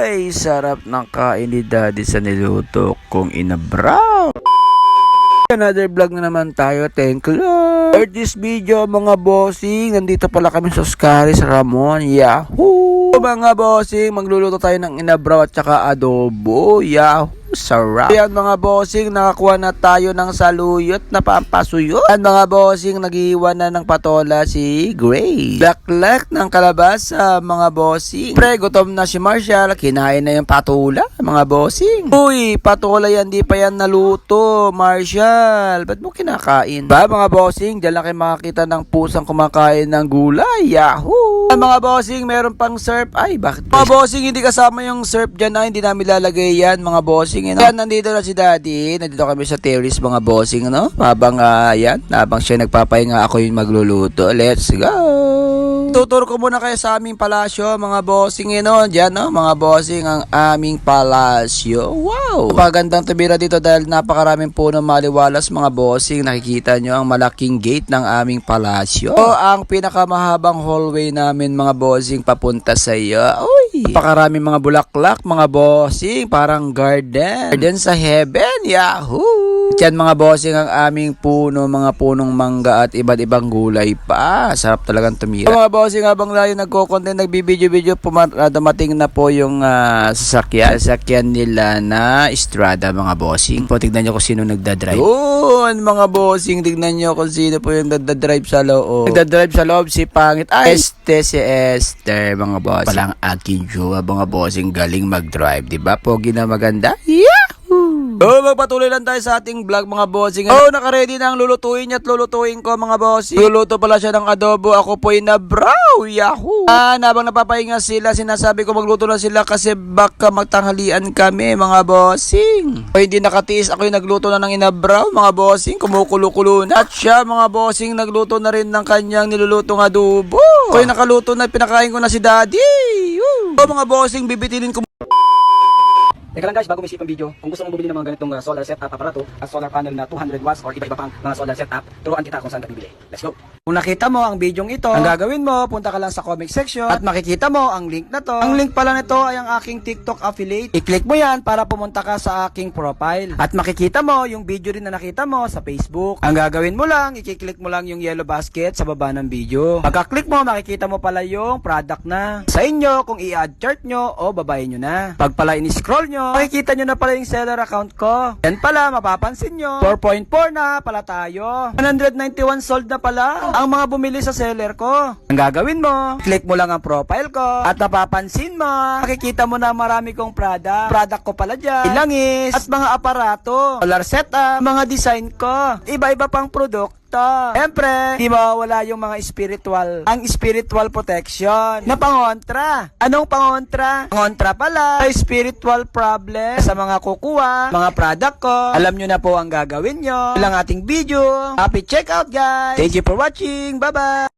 Ay, sarap ng kain ni Daddy sa niluto kong inabraw. Another vlog na naman tayo. Thank you. For this video, mga bossing, nandito pala kami sa Oscaris Ramon. Yahoo! Mga bossing, magluluto tayo ng inabraw at saka adobo. Yahoo! Sarap. Ayan mga bossing, nakakuha na tayo ng saluyot na pampasuyot. Ayan mga bossing, nagiiwan na ng patola si Grace. Laklak ng kalabasa mga bossing. Pre, gutom na si Marshall. Kinain na yung patola mga bossing. Uy, patola yan, di pa yan naluto. Marshall, ba't mo kinakain? Ba mga bossing, dyan lang kayo makakita ng pusang kumakain ng gulay. Yahoo! Ayan, mga bossing, meron pang surf. Ay, bakit? Mga bossing, hindi kasama yung surf dyan na hindi namin lalagay yan mga bossing. You know? Yan, nandito na si daddy. Nandito kami sa terrace mga bossing. No? Habang ah, yan, habang siya nagpapahinga ako yung magluluto. Let's go! Tuturo ko muna kayo sa aming palasyo, mga bossing yun, no? Diyan, no? Mga bossing, ang aming palasyo. Wow! Pagandang tumira dito dahil napakaraming puno maliwalas, mga bossing. Nakikita nyo ang malaking gate ng aming palasyo. O, ang pinakamahabang hallway namin, mga bossing, papunta sa iyo. Uy! Napakaraming mga bulaklak, mga bossing. Parang garden. Garden sa heaven. Yahoo! Yan mga bossing ang aming puno, mga punong mangga at iba't ibang gulay pa. Sarap talagang tumira. mga bossing habang layo nagko-content, nagbibideo-video, ah, dumating na po yung ah, sasakyan. Sasakyan nila na Estrada mga bossing. Po, tignan nyo kung sino nagdadrive. Yun mga bossing, tignan nyo kung sino po yung nagdadrive sa loob. Nagdadrive sa loob si Pangit. Ay, este si Esther mga bossing. Palang aking jowa mga bossing galing mag-drive. Diba? Pogi na maganda. Yahoo! Oh, magpatuloy lang tayo sa ating vlog mga bossing. Oh, naka-ready na ang lulutuin niya at lulutuin ko mga bossing. Luluto pala siya ng adobo. Ako po ay nabraw. Yahoo! Ah, nabang napapahinga sila, sinasabi ko magluto na sila kasi baka magtanghalian kami mga bossing. O hindi nakatiis ako yung nagluto na ng inabraw mga bossing. Kumukulo-kulo na. At siya mga bossing nagluto na rin ng kanyang nilulutong adobo. Ko nakaluto na pinakain ko na si daddy. Oh, mga bossing bibitinin ko Teka lang guys, bago may isip ang video, kung gusto mong bumili ng mga ganitong uh, solar setup aparato at solar panel na 200 watts or iba-iba pang mga solar setup, turuan kita kung saan ka bibili. Let's go! Kung nakita mo ang bidyong ito, ang gagawin mo, punta ka lang sa comment section at makikita mo ang link na to. Ang link pala nito ay ang aking TikTok affiliate. I-click mo yan para pumunta ka sa aking profile. At makikita mo yung video rin na nakita mo sa Facebook. Ang gagawin mo lang, i-click mo lang yung yellow basket sa baba ng video. Pagka-click mo, makikita mo pala yung product na. Sa inyo, kung i-add chart nyo o babayin nyo na. Pag pala in-scroll nyo, makikita nyo na pala yung seller account ko. Yan pala, mapapansin nyo. 4.4 na pala tayo. 191 sold na pala ang mga bumili sa seller ko. Ang gagawin mo, click mo lang ang profile ko at napapansin mo, makikita mo na marami kong product. Product ko pala dyan, ilangis, at mga aparato, solar setup, mga design ko, iba-iba pang produkto. Siyempre, di mawawala yung mga spiritual, ang spiritual protection na pangontra. Anong pangontra? Pangontra pala sa spiritual problem sa mga kukuha, mga product ko. Alam nyo na po ang gagawin nyo. Ilang ating video. Happy checkout guys! Thank you for watching. Bye-bye!